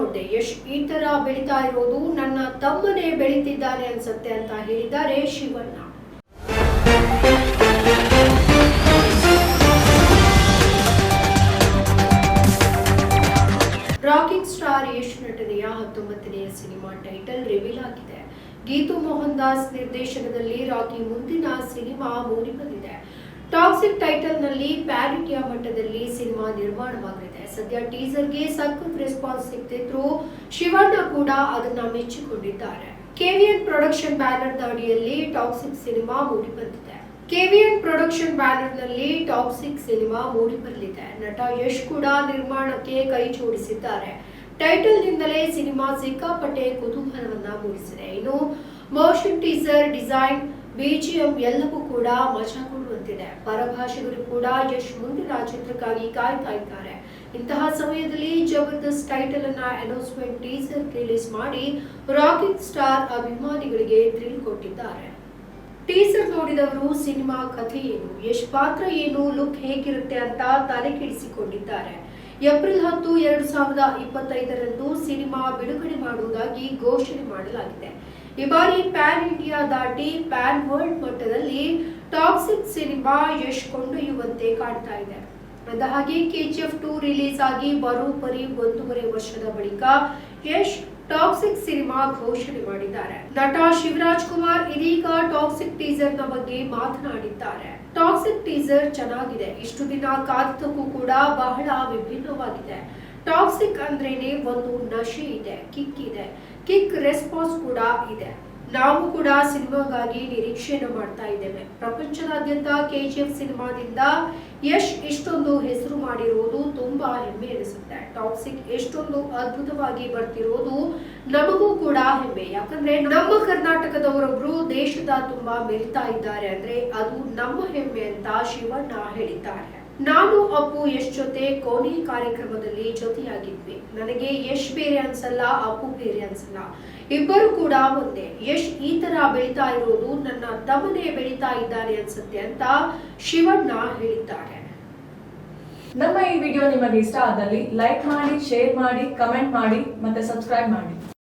ನೋಡ್ದೆ ಯಶ್ ಈ ತರ ಬೆಳೀತಾ ಇರೋದು ನನ್ನ ತಮ್ಮನೇ ಬೆಳೀತಿದ್ದಾನೆ ಅನ್ಸತ್ತೆ ಅಂತ ಹೇಳಿದ್ದಾರೆ ಶಿವಣ್ಣ. ರಾಕಿಂಗ್ ಸ್ಟಾರ್ ಯಶ್ ನಟನೆಯ ಹತ್ತೊಂಬತ್ತನೆಯ ಸಿನಿಮಾ ಟೈಟಲ್ ರಿವೀಲ್ ಆಗಿದೆ. ಗೀತು ಮೋಹನ್ ದಾಸ್ ನಿರ್ದೇಶನದಲ್ಲಿ ರಾಕಿ ಮುಂದಿನ ಸಿನಿಮಾ ಮೂಡಿ ಬಂದಿದೆ. ಟಾಕ್ಸಿಕ್ ಟೈಟಲ್ನಲ್ಲಿ ಪ್ಯಾರಿಟಿಯ ಮಟ್ಟದಲ್ಲಿ ಸಿನಿಮಾ ನಿರ್ಮಾಣವಾಗಲಿದೆ. ಸದ್ಯ ಟೀಸರ್ಗೆ ಸಖತ್ ರೆಸ್ಪಾನ್ಸ್ ಸಿಗ್ತಿದ್ರು. ಶಿವಣ್ಣ ಕೂಡ ಅದನ್ನ ಮೆಚ್ಚಿಕೊಂಡಿದ್ದಾರೆ. ಕೆವಿಎನ್ ಪ್ರೊಡಕ್ಷನ್ ಬ್ಯಾನರ್ ಅಡಿಯಲ್ಲಿ ಟಾಕ್ಸಿಕ್ ಸಿನಿಮಾ ಮೂಡಿ ಬಂದಿದೆ ಕೆವಿಎನ್ ಪ್ರೊಡಕ್ಷನ್ ಬ್ಯಾನರ್ನಲ್ಲಿ ಟಾಕ್ಸಿಕ್ ಸಿನಿಮಾ ಮೂಡಿ ಬರಲಿದೆ ನಟ ಯಶ್ ಕೂಡ ನಿರ್ಮಾಣಕ್ಕೆ ಕೈ ಜೋಡಿಸಿದ್ದಾರೆ. ಟೈಟಲ್ ನಿಂದಲೇ ಸಿನಿಮಾ ಸಿಕ್ಕಾಪಟ್ಟೆ ಕುತೂಹಲವನ್ನ ಮೂಡಿಸಿದೆ. ಇನ್ನು ಮೋಷನ್ ಟೀಸರ್ ಡಿಸೈನ್ ಬಿಜಿಎಂ ಎಲ್ಲವೂ ಕೂಡ ಮಜಾ ಕೊಡುವಂತಿದೆ. ಪರಭಾಷೆಗಳು ಕೂಡ ಯಶ್ ಮುಂದಿನ ಚಿತ್ರಕ್ಕಾಗಿ ಕಾಯ್ತಾ ಇದ್ದಾರೆ. ಇಂತಹ ಸಮಯದಲ್ಲಿ ಜಬರ್ದಸ್ತ್ ಟೈಟಲ್ ಅನ್ನ ಅನೌನ್ಸ್ಮೆಂಟ್ ಟೀಸರ್ ರಿಲೀಸ್ ಮಾಡಿ ರಾಕಿಂಗ್ ಸ್ಟಾರ್ ಅಭಿಮಾನಿಗಳಿಗೆ ಥ್ರಿಲ್ ಕೊಟ್ಟಿದ್ದಾರೆ. ಟೀಸರ್ ನೋಡಿದವರು ಸಿನಿಮಾ ಕಥೆ ಏನು, ಯಶ್ ಪಾತ್ರ ಏನು ಲುಕ್ ಹೇಗಿರುತ್ತೆ ಅಂತ ತಲೆ ಕೆಡಿಸಿಕೊಂಡಿದ್ದಾರೆ. ಏಪ್ರಿಲ್ ಹತ್ತು, ಎರಡು ಸಾವಿರದ ಇಪ್ಪತ್ತೈದರಂದು ಸಿನಿಮಾ ಬಿಡುಗಡೆ ಮಾಡುವುದಾಗಿ ಘೋಷಣೆ ಮಾಡಲಾಗಿದೆ. ಈ ಬಾರಿ ಪ್ಯಾನ್ ಇಂಡಿಯಾ ದಾಟಿ ಪ್ಯಾನ್ ವರ್ಲ್ಡ್ ಮಟ್ಟದಲ್ಲಿ ಟಾಕ್ಸಿಕ್ ಸಿನಿಮಾ ಯಶ್ ಕೊಂಡೊಯ್ಯುವಂತೆ ಕಾಣ್ತಾ ಇದೆ. ಅಂದ ಹಾಗೆ ಕೆಜಿಎಫ್ ಟೂ ರಿಲೀಸ್ ಆಗಿ ಬರೋಬ್ಬರಿ ಒಂದೂವರೆ ವರ್ಷದ ಬಳಿಕ ಯಶ್ ಟಾಕ್ಸಿಕ್ ಸಿನಿಮಾ ಘೋಷಣೆ ಮಾಡಿದ್ದಾರೆ. ನಟ ಶಿವರಾಜ್ ಕುಮಾರ್ ಇದೀಗ ಟಾಕ್ಸಿಕ್ ಟೀಸರ್ನ ಬಗ್ಗೆ ಮಾತನಾಡಿದ್ದಾರೆ. ಟಾಕ್ಸಿಕ್ ಟೀಸರ್ ಚೆನ್ನಾಗಿದೆ. ಇಷ್ಟು ದಿನ ಕಾದಕ್ಕೂ ಕೂಡ ಬಹಳ ವಿಭಿನ್ನವಾಗಿದೆ. ಟಾಕ್ಸಿಕ್ ಅಂದ್ರೇನೆ ಒಂದು ನಶೆ ಇದೆ ಕಿಕ್ ಇದೆ ಕಿಕ್ ರೆಸ್ಪಾನ್ಸ್ ಕೂಡ ಇದೆ. ನಾವು ಕೂಡ ಸಿನಿಮಾಗಾಗಿ ನಿರೀಕ್ಷೆಯನ್ನು ಮಾಡ್ತಾ ಇದ್ದೇವೆ. ಪ್ರಪಂಚದಾದ್ಯಂತ ಕೆಜಿಎಫ್ ಸಿನಿಮಾದಿಂದ ಯಶ್ ಇಷ್ಟೊಂದು ಹೆಸರು ಮಾಡಿರುವುದು ತುಂಬಾ ಹೆಮ್ಮೆ ಎನಿಸುತ್ತೆ. ಟಾಕ್ಸಿಕ್ ಎಷ್ಟೊಂದು ಅದ್ಭುತವಾಗಿ ಬರ್ತಿರೋದು ನಮಗೂ ಕೂಡ ಹೆಮ್ಮೆ. ಯಾಕಂದ್ರೆ ನಮ್ಮ ಕರ್ನಾಟಕದವರೊಬ್ರು ದೇಶದ ತುಂಬಾ ಮೆರಿತಾ ಇದ್ದಾರೆ ಅಂದ್ರೆ ಅದು ನಮ್ಮ ಹೆಮ್ಮೆ ಅಂತ ಶಿವಣ್ಣ ಹೇಳಿದ್ದಾರೆ. ನಾನು ಅಪ್ಪು ಯಶ್ ಜೊತೆ ಕೋಣಿ ಕಾರ್ಯಕ್ರಮದಲ್ಲಿ ಜೊತೆಯಾಗಿದ್ವಿ. ನನಗೆ ಯಶ್ ಬೇರೆ ಅನ್ಸಲ್ಲ, ಅಪ್ಪು ಬೇರೆ ಅನ್ಸಲ್ಲ. ಇಬ್ಬರು ಕೂಡ ಒಂದೇ. ಯಶ್ ಈ ತರ ಬೆಳೀತಾ ಇರೋದು ನನ್ನ ತಮ್ಮನೇ ಬೆಳೀತಾ ಇದ್ದಾನೆ ಅನ್ಸುತ್ತೆ ಅಂತ ಶಿವಣ್ಣ ಹೇಳಿದ್ದಾರೆ. ನಮ್ಮ ಈ ವಿಡಿಯೋ ನಿಮಗೆ ಇಷ್ಟ ಆದಲ್ಲಿ ಲೈಕ್ ಮಾಡಿ, ಶೇರ್ ಮಾಡಿ, ಕಮೆಂಟ್ ಮಾಡಿ, ಮತ್ತೆ ಸಬ್ಸ್ಕ್ರೈಬ್ ಮಾಡಿ.